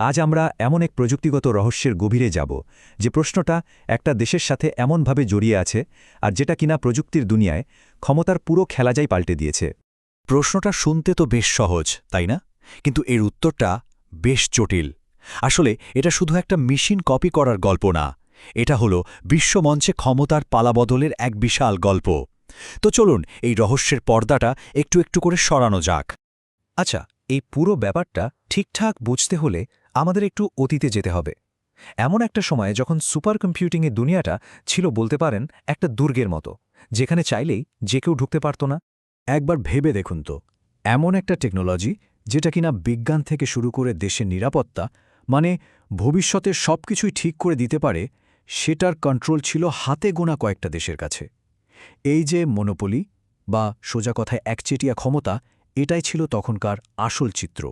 আজ আমরা এমন এক প্রযুক্তিগত রহস্যের গভীরে যাব, যে প্রশ্নটা একটা দেশের সাথে এমনভাবে জড়িয়ে আছে আর যেটা কিনা প্রযুক্তির দুনিয়ায় ক্ষমতার পুরো খেলাজাই পাল্টে দিয়েছে। প্রশ্নটা শুনতে তো বেশ সহজ, তাই না? কিন্তু এর উত্তরটা বেশ জটিল। আসলে এটা শুধু একটা মেশিন কপি করার গল্প না, এটা হলো বিশ্বমঞ্চে ক্ষমতার পালাবদলের এক বিশাল গল্প। তো চলুন এই রহস্যের পর্দাটা একটু একটু করে সরানো যাক। আচ্ছা এই পুরো ব্যাপারটা ঠিকঠাক বুঝতে হলে আমাদের একটু অতীতে যেতে হবে। এমন একটা সময়ে যখন সুপার কম্পিউটিংয়ের দুনিয়াটা ছিল বলতে পারেন একটা দুর্গের মতো, যেখানে চাইলেই যে কেউ ঢুকতে পারত না। একবার ভেবে দেখুন তো, এমন একটা টেকনোলজি যেটা কিনা বিজ্ঞান থেকে শুরু করে দেশের নিরাপত্তা মানে ভবিষ্যতে সব কিছুই ঠিক করে দিতে পারে, সেটার কন্ট্রোল ছিল হাতে গোনা কয়েকটা দেশের কাছে। এই যে মনোপলি বা সোজা কথায় একচেটিয়া ক্ষমতা, এটাই ছিল তখনকার আসল চিত্র।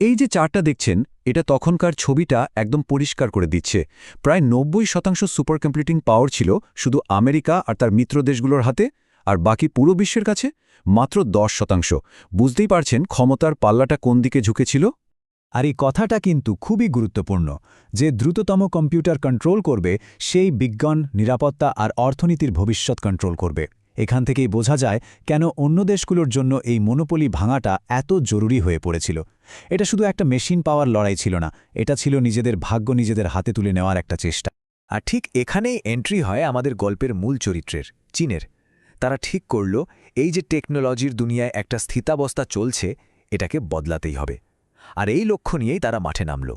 এই যে চারটা দেখছেন, এটা তখনকার ছবিটা একদম পরিষ্কার করে দিচ্ছে। প্রায় নব্বই শতাংশ সুপার কম্পিউটিং পাওয়ার ছিল শুধু আমেরিকা আর তার মিত্র দেশগুলোর হাতে, আর বাকি পুরো বিশ্বের কাছে মাত্র দশ শতাংশ। বুঝতেই পারছেন ক্ষমতার পাল্লাটা কোন দিকে ঝুঁকেছিল? আর এই কথাটা কিন্তু খুবই গুরুত্বপূর্ণ, যে দ্রুততম কম্পিউটার কন্ট্রোল করবে, সেই বিজ্ঞান, নিরাপত্তা আর অর্থনীতির ভবিষ্যৎ কন্ট্রোল করবে। এখান থেকেই বোঝা যায় কেন অন্য দেশগুলোর জন্য এই মনোপলি ভাঙাটা এত জরুরি হয়ে পড়েছিল। এটা শুধু একটা মেশিন পাওয়ার লড়াই ছিল না, এটা ছিল নিজেদের ভাগ্য নিজেদের হাতে তুলে নেওয়ার একটা চেষ্টা। আর ঠিক এখানেই এন্ট্রি হয় আমাদের গল্পের মূল চরিত্রের, চীনের। তারা ঠিক করল, এই যে টেকনোলজির দুনিয়ায় একটা স্থিতাবস্থা চলছে, এটাকে বদলাতেই হবে। আর এই লক্ষ্য নিয়েই তারা মাঠে নামল।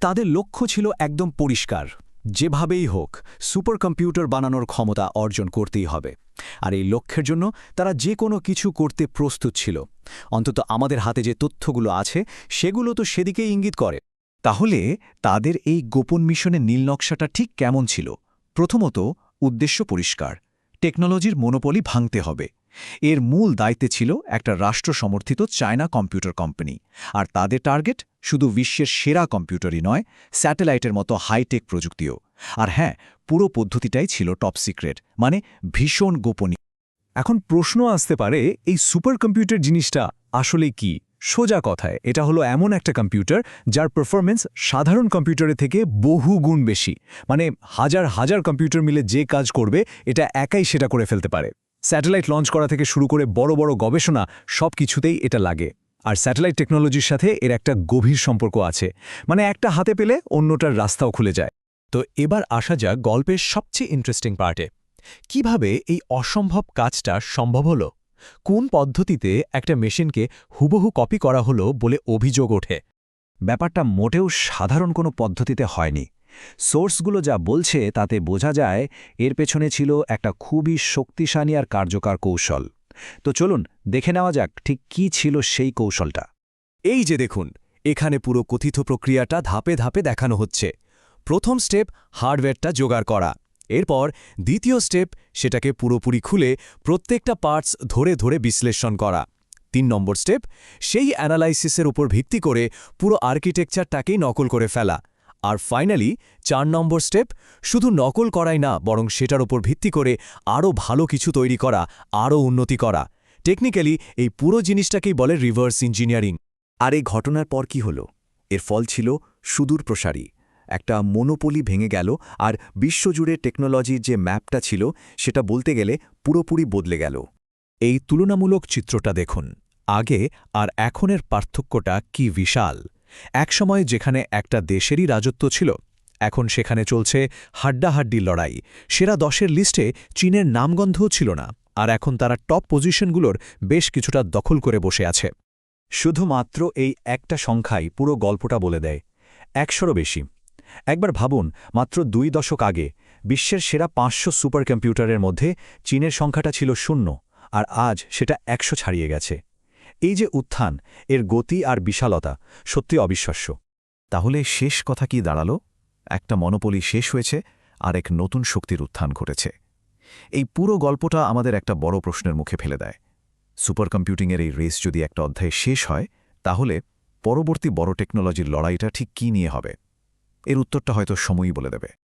তাদের লক্ষ্য ছিল একদম পরিষ্কার যেভাবেই হোক সুপার কম্পিউটার বানানোর ক্ষমতা অর্জন করতেই হবে। আর এই লক্ষ্যের জন্য তারা যে কোনো কিছু করতে প্রস্তুত ছিল। অন্তত আমাদের হাতে যে তথ্যগুলো আছে, সেগুলো তো সেদিকেই ইঙ্গিত করে। তাহলে তাদের এই গোপন মিশনের নীলনকশাটা ঠিক কেমন ছিল? প্রথমত, উদ্দেশ্য পরিষ্কার। টেকনোলজির মনোপলি ভাঙতে হবে। এর মূল দায়িত্বে ছিল একটা রাষ্ট্র সমর্থিত চায়না কম্পিউটার কোম্পানি। আর তাদের টার্গেট শুধু বিশ্বের সেরা কম্পিউটারই নয়, স্যাটেলাইটের মতো হাইটেক প্রযুক্তিও। আর হ্যাঁ পুরো পদ্ধতিটাই ছিল টপ সিক্রেট মানে ভীষণ গোপনীয়। এখন প্রশ্ন আসতে পারে, এই সুপার কম্পিউটার জিনিসটা আসলে কি? সোজা কথায়, এটা হলো এমন একটা কম্পিউটার যার পারফরমেন্স সাধারণ কম্পিউটারের থেকে বহু গুণ বেশি। মানে হাজার হাজার কম্পিউটার মিলে যে কাজ করবে, এটা একাই সেটা করে ফেলতে পারে। স্যাটেলাইট লঞ্চ করা থেকে শুরু করে বড় বড় গবেষণা সব কিছুতেই এটা লাগে। আর স্যাটেলাইট টেকনোলজির সাথে এর একটা গভীর সম্পর্ক আছে। মানে একটা হাতে পেলে অন্যটার রাস্তাও খুলে যায়। তো এবার আসা যাক গল্পের সবচেয়ে ইন্টারেস্টিং পার্টে কীভাবে এই অসম্ভব কাজটা সম্ভব হলো? কোন পদ্ধতিতে একটা মেশিনকে হুবহু কপি করা হলো বলে অভিযোগ ওঠে? ব্যাপারটা মোটেও সাধারণ কোনো পদ্ধতিতে হয়নি। সোর্সগুলো যা বলছে তাতে বোঝা যায় এর পেছনে ছিল একটা খুবই শক্তিশালী আর কার্যকর কৌশল। তো চলুন দেখে নেওয়া যাক ঠিক কি ছিল সেই কৌশলটা। এই যে দেখুন, এখানে পুরো কথিত প্রক্রিয়াটা ধাপে ধাপে দেখানো হচ্ছে। প্রথম স্টেপ হার্ডওয়্যারটা জোগাড় করা। এরপর দ্বিতীয় স্টেপ সেটাকে পুরোপুরি খুলে প্রত্যেকটা পার্টস ধরে ধরে বিশ্লেষণ করা। তিন নম্বর স্টেপ, সেই অ্যানালাইসিসের উপর ভিত্তি করে পুরো আর্কিটেকচারটাকেই নকল করে ফেলা। আর ফাইনালি চার নম্বর স্টেপ শুধু নকল করাই না, বরং সেটার উপর ভিত্তি করে আরও ভালো কিছু তৈরি করা, আরও উন্নতি করা। টেকনিক্যালি এই পুরো জিনিসটাকেই বলে রিভার্স ইঞ্জিনিয়ারিং আর এই ঘটনার পর কি হল? এর ফল ছিল সুদূর প্রসারী। একটা মনোপলি ভেঙে গেল, আর বিশ্বজুড়ে টেকনোলজির যে ম্যাপটা ছিল, সেটা বলতে গেলে পুরোপুরি বদলে গেল। এই তুলনামূলক চিত্রটা দেখুন। আগে আর এখনের পার্থক্যটা কি বিশাল? একসময় যেখানে একটা দেশেরই রাজত্ব ছিল, এখন সেখানে চলছে হাড্ডাহাড্ডি লড়াই। সেরা দশের লিস্টে চীনের নামগন্ধও ছিল না, আর এখন তারা টপ পজিশনগুলোর বেশ কিছুটা দখল করে বসে আছে। শুধুমাত্র এই একটা সংখ্যাই পুরো গল্পটা বলে দেয়। একশোরও বেশি। একবার ভাবুন, মাত্র দুই দশক আগে বিশ্বের সেরা পাঁচশো সুপার কম্পিউটারের মধ্যে চীনের সংখ্যাটা ছিল শূন্য, আর আজ সেটা একশো ছাড়িয়ে গেছে। এই যে উত্থান, এর গতি আর বিশালতা সত্যি অবিশ্বাস্য। তাহলে শেষ কথা কি দাঁড়াল? একটা মনোপলি শেষ হয়েছে আর এক নতুন শক্তির উত্থান ঘটেছে। এই পুরো গল্পটা আমাদের একটা বড় প্রশ্নের মুখে ফেলে দেয়। সুপার কম্পিউটিংয়ের এই রেস যদি একটা অধ্যায় শেষ হয়, তাহলে পরবর্তী বড় টেকনোলজির লড়াইটা ঠিক কী নিয়ে হবে? এর উত্তরটা হয়তো সময়ই বলে দেবে।